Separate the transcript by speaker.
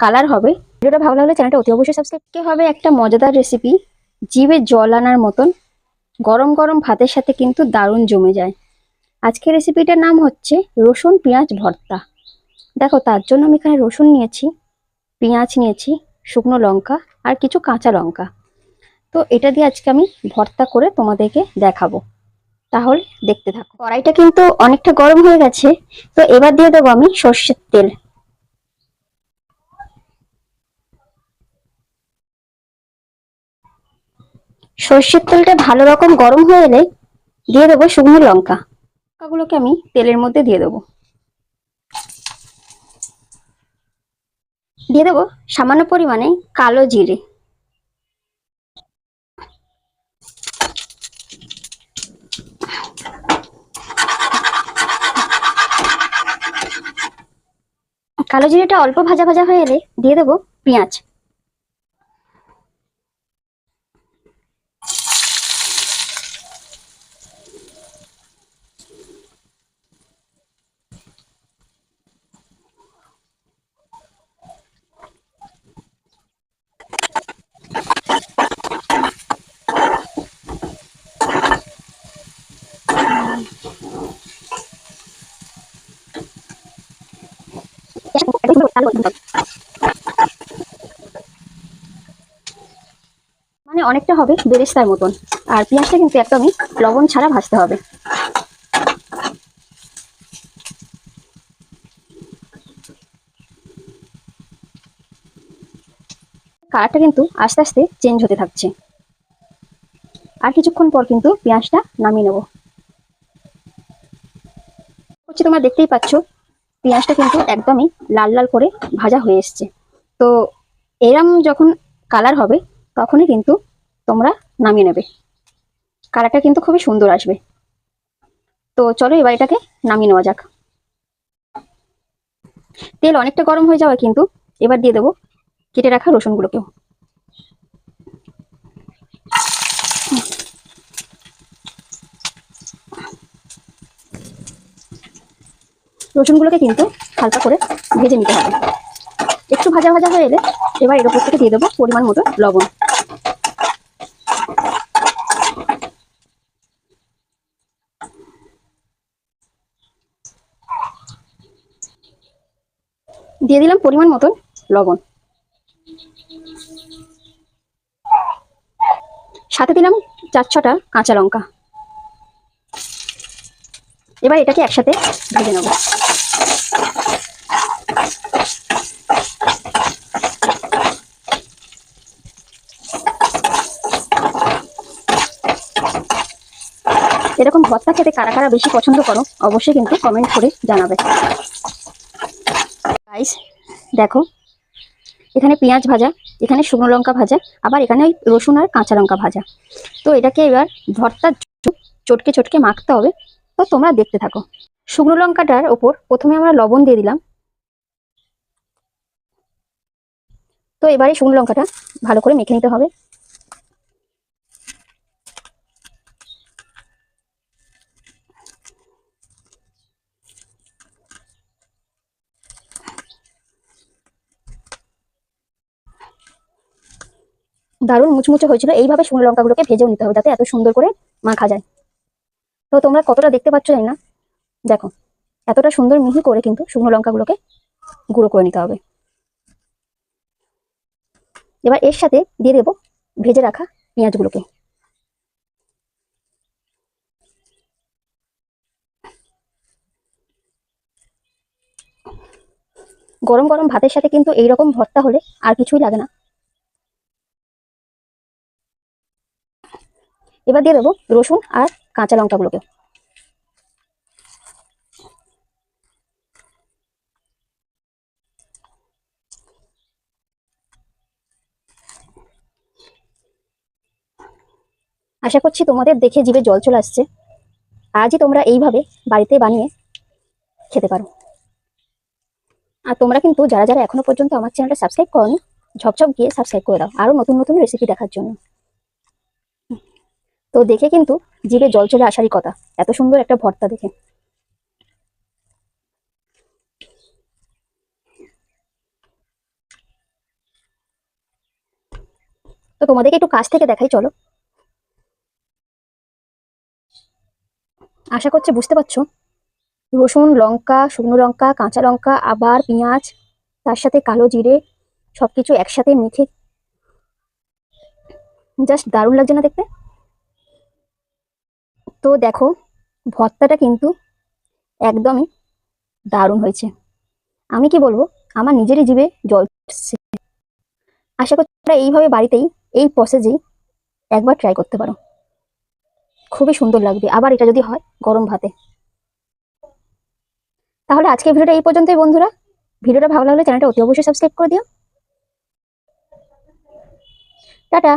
Speaker 1: Colour হবে। ভিডিওটা ভালো লাগলে চ্যানেলটা অতি অবশ্যই সাবস্ক্রাইব হবে। একটা মজাদার রেসিপি জিভে জল আনার মতন, গরম গরম ভাতের সাথে কিন্তু দারুণ জমে যায়। আজকের রেসিপিটার নাম হচ্ছে রসুন পেঁয়াজ ভর্তা। দেখো, তার জন্য আমি এখানে রসুন নিয়েছি, পেঁয়াজ নিয়েছি, শুকনো লঙ্কা আর কিছু কাঁচা লঙ্কা। তো এটা দিয়ে আজকে আমি ভর্তা করে তোমাদেরকে দেখাবো। তাহলে দেখতে থাকো। কড়াইটা কিন্তু অনেকটা গরম হয়ে গেছে। তো এবার দিয়ে দেবো আমি সর্ষের তেল। সর্ষের তেলটা ভালো রকম গরম হয়ে এলে দিয়ে দেবো শুকনো লঙ্কা। লঙ্কাগুলোকে আমি তেলের মধ্যে দিয়ে দেবো। দিয়ে দেবো সামান্য পরিমাণে কালো জিরে। কালো জিরেটা অল্প ভাজা ভাজা হয়ে এলে দিয়ে দেবো পেঁয়াজ। মানে অনেকটা হবে বেরেস্তার মতন। আর পেঁয়াজটা কিন্তু একদমই লবণ ছাড়া ভাজতে হবে। কালারটা কিন্তু আস্তে আস্তে চেঞ্জ হতে থাকছে। আর কিছুক্ষণ পর কিন্তু পেঁয়াজটা নামিয়ে নেব। হচ্ছে তোমরা দেখতেই পাচ্ছ পেঁয়াজটা কিন্তু একদমই লাল লাল করে ভাজা হয়ে এসছে। তো এরম যখন কালার হবে, তখনই কিন্তু তোমরা নামিয়ে নেবে। কালারটা কিন্তু খুবই সুন্দর আসবে। তো চলো এবার এটাকে নামিয়ে নেওয়া যাক। তেল অনেকটা গরম হয়ে যাওয়া কিন্তু এবার দিয়ে দেবো কেটে রাখা রসুনগুলোকেও। রসুনগুলোকে কিন্তু হালকা করে ভেজে নিতে হবে। একটু ভাজা ভাজা হয়ে এলে এবার এর উপর থেকে দিয়ে দেবো পরিমাণ মতো লবণ। দিয়ে দিলাম পরিমাণ মতন লবণ। সাথে দিলাম চার ছটা কাঁচা লঙ্কা। এবার এটাকে একসাথে ভেজে নেব। এরকম ভর্তা খেতে কারা কারা বেশি পছন্দ করো, অবশ্যই কিন্তু কমেন্ট করে জানাবে। গাইস দেখো, এখানে পেঁয়াজ ভাজা, এখানে শুকনো লঙ্কা ভাজা, আবার এখানে ওই রসুন আর কাঁচা লঙ্কা ভাজা। তো এটাকে এবার ভর্তা চটকে চটকে মাখতে হবে। তো তোমরা দেখতে থাকো। শুকনো লঙ্কাটার ওপর প্রথমে আমরা লবণ দিয়ে দিলাম। তো এবারে শুকনো লঙ্কাটা ভালো করে মেখে নিতে হবে। দারুণ মুচমুচে হয়েছিল। এইভাবে শুকনো লঙ্কাগুলোকে ভেজেও নিতে হবে যাতে এত সুন্দর করে মাখা যায়। তো তোমরা কতটা দেখতে পাচ্ছ জানি না। দেখো, এতটা সুন্দর মিহি করে কিন্তু শুকনো লঙ্কাগুলোকে গুঁড়ো করে নিতে হবে। এবার এর সাথে দিয়ে দেবো ভেজে রাখা পেঁয়াজগুলোকে। গরম গরম ভাতের সাথে কিন্তু এইরকম ভর্তা হলে আর কিছুই লাগে না। এবার দিয়ে দেবো রসুন আর কাঁচা লঙ্কাগুলোকে। আশা করছি তোমাদের দেখে জিভে জল চলে আসছে। আজই তোমরা এইভাবে বাড়িতে বানিয়ে খেতে পারো। আর তোমরা কিন্তু যারা যারা এখনও পর্যন্ত আমার চ্যানেলটা সাবস্ক্রাইব করনি, ঝপঝপ গিয়ে সাবস্ক্রাইব করে দাও। আরও নতুন নতুন রেসিপি দেখার জন্য। তো দেখে কিন্তু জিভে জল চলে আসারই কথা। এত সুন্দর একটা ভর্তা দেখে। তো তোমাদেরকে একটু কাছ থেকে দেখাই, চলো। আশা করছি বুঝতে পারছ। রসুন, লঙ্কা, শুকনো লঙ্কা, কাঁচা লঙ্কা, আবার পেঁয়াজ, তার সাথে কালো জিরে, সবকিছু একসাথে মেখে। জাস্ট দারুণ লাগছে না দেখতে? তো দেখো, ভর্তাটা কিন্তু একদমই দারুণ হয়েছে। আমি কি বলব, আমার নিজেরই জীবে জল। আশা করছি তোমরা এইভাবে বাড়িতেই এই প্রসেসেই একবার ট্রাই করতে পারো। খুবই সুন্দর লাগবে। আবার এটা যদি হয়, গরম ভাতে। তাহলে আজকে ভিডিওটা এই পর্যন্তই বন্ধুরা। ভিডিওটা ভালো লাগলে চ্যানেলটা অতি অবশ্যই সাবস্ক্রাইব করে দিও। টাটা!